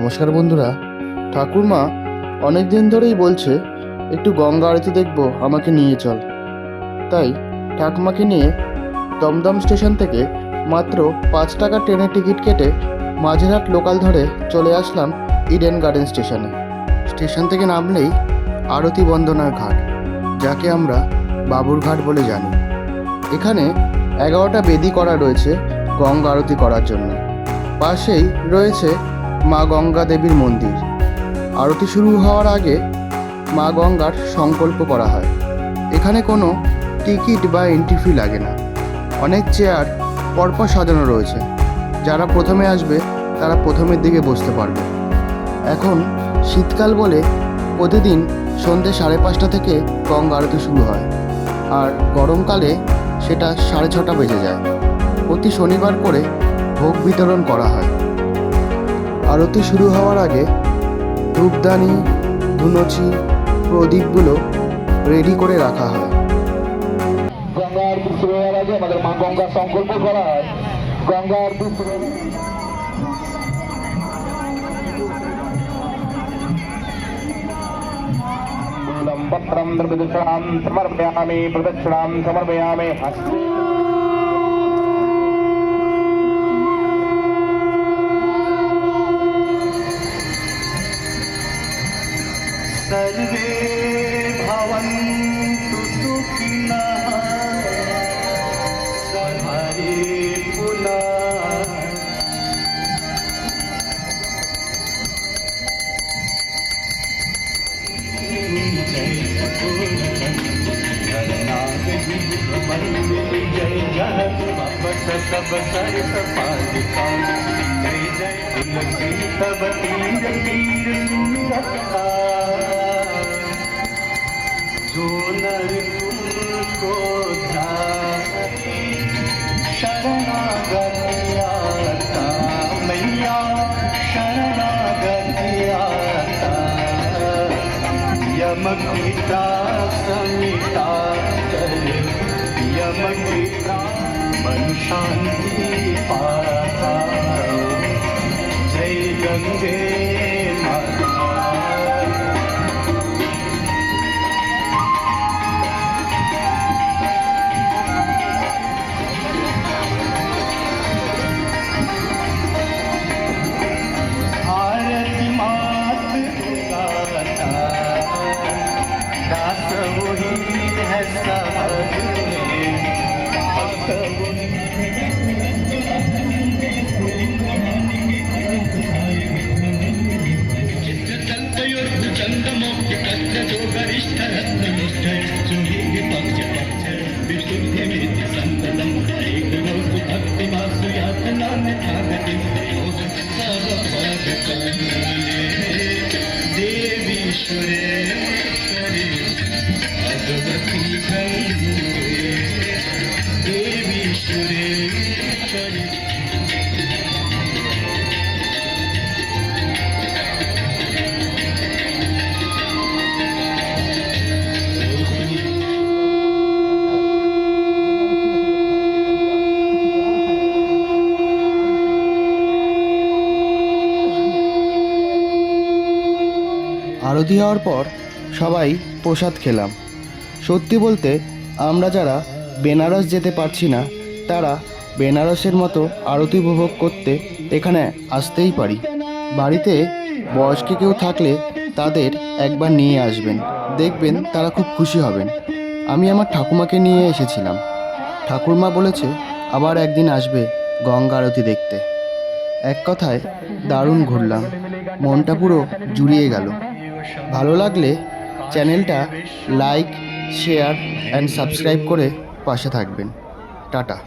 নমস্কার বন্ধুরা। ঠাকুরমা অনেক দিন ধরেই বলছে, একটু গঙ্গা আরতি দেখব, আমাকে নিয়ে চল। তাই ঠাকুমাকে নিয়ে দমদম স্টেশন থেকে মাত্র পাঁচ টাকা ট্রেনের টিকিট কেটে মাঝেরহাট লোকাল ধরে চলে আসলাম ইডেন গার্ডেন স্টেশনে। স্টেশন থেকে নামলেই আরতি বন্দনার ঘাট, যাকে আমরা বাবুর ঘাট বলে জানি। এখানে এগারোটা বেদি করা রয়েছে গঙ্গা আরতি করার জন্য। পাশেই রয়েছে মা গঙ্গা দেবীর মন্দির। আরতি শুরু হওয়ার আগে মা গঙ্গার সংকল্প করা হয়। এখানে কোনো টিকিট বা এন্ট্রি ফি লাগে না। অনেক চেয়ার পরপর সাজানো রয়েছে। যারা প্রথমে আসবে, তারা প্রথমের দিকে বসতে পারবে। এখন শীতকাল বলে প্রতিদিন সন্ধ্যে সাড়ে পাঁচটা থেকে গঙ্গা আরতি শুরু হয়। আর গরমকালে সেটা সাড়ে ছটা বেজে যায়। প্রতি শনিবার করে ভোগ বিতরণ করা হয়। আরতি শুরু হওয়ার আগে ধূপদানি ধুনুচি প্রদীপগুলো রেডি করে রাখা হয় গঙ্গা আরতি শুরু হওয়ার আগে আমাদের মা গঙ্গা সংকল্প করা হয় গঙ্গা আরতি শুরু मूलं पत्रं द्रविदुषां समर्पयामि प्रदक्षिणां समर्पयामि हस्ते सर्वे भवन्तु सुखिनः हरे पुनः जय सब सरस पालिका जय जय तुलसी तब तीर तीर सुरक्षा यम पिता समिता करे यम पिता मन शांति पाता जय गंगे ಶ್ರೇಯೋರ್ಭು ಚಂದಮೌಕ್ಯ ಕಷ್ಟ ಗರಿಷ್ಠ ರತ್ನ ನಿಷ್ಠ আরতি হওয়ার পর সবাই প্রসাদ খেলাম। সত্যি বলতে, আমরা যারা বেনারস যেতে পারছি না, তারা বেনারসের মতো আরতি উপভোগ করতে এখানে আসতেই পারি। বাড়িতে বয়স্ক কেউ থাকলে তাদের একবার নিয়ে আসবেন। দেখবেন তারা খুব খুশি হবেন। আমি আমার ঠাকুমাকে নিয়ে এসেছিলাম। ঠাকুরমা বলেছে, আবার একদিন আসবে গঙ্গা আরতি দেখতে। এক কথায় দারুণ ঘুরলাম। মনটা পুরো জুড়িয়ে গেল। ভালো লাগলে চ্যানেলটা লাইক শেয়ার অ্যান্ড সাবস্ক্রাইব করে পাশে থাকবেন। টাটা।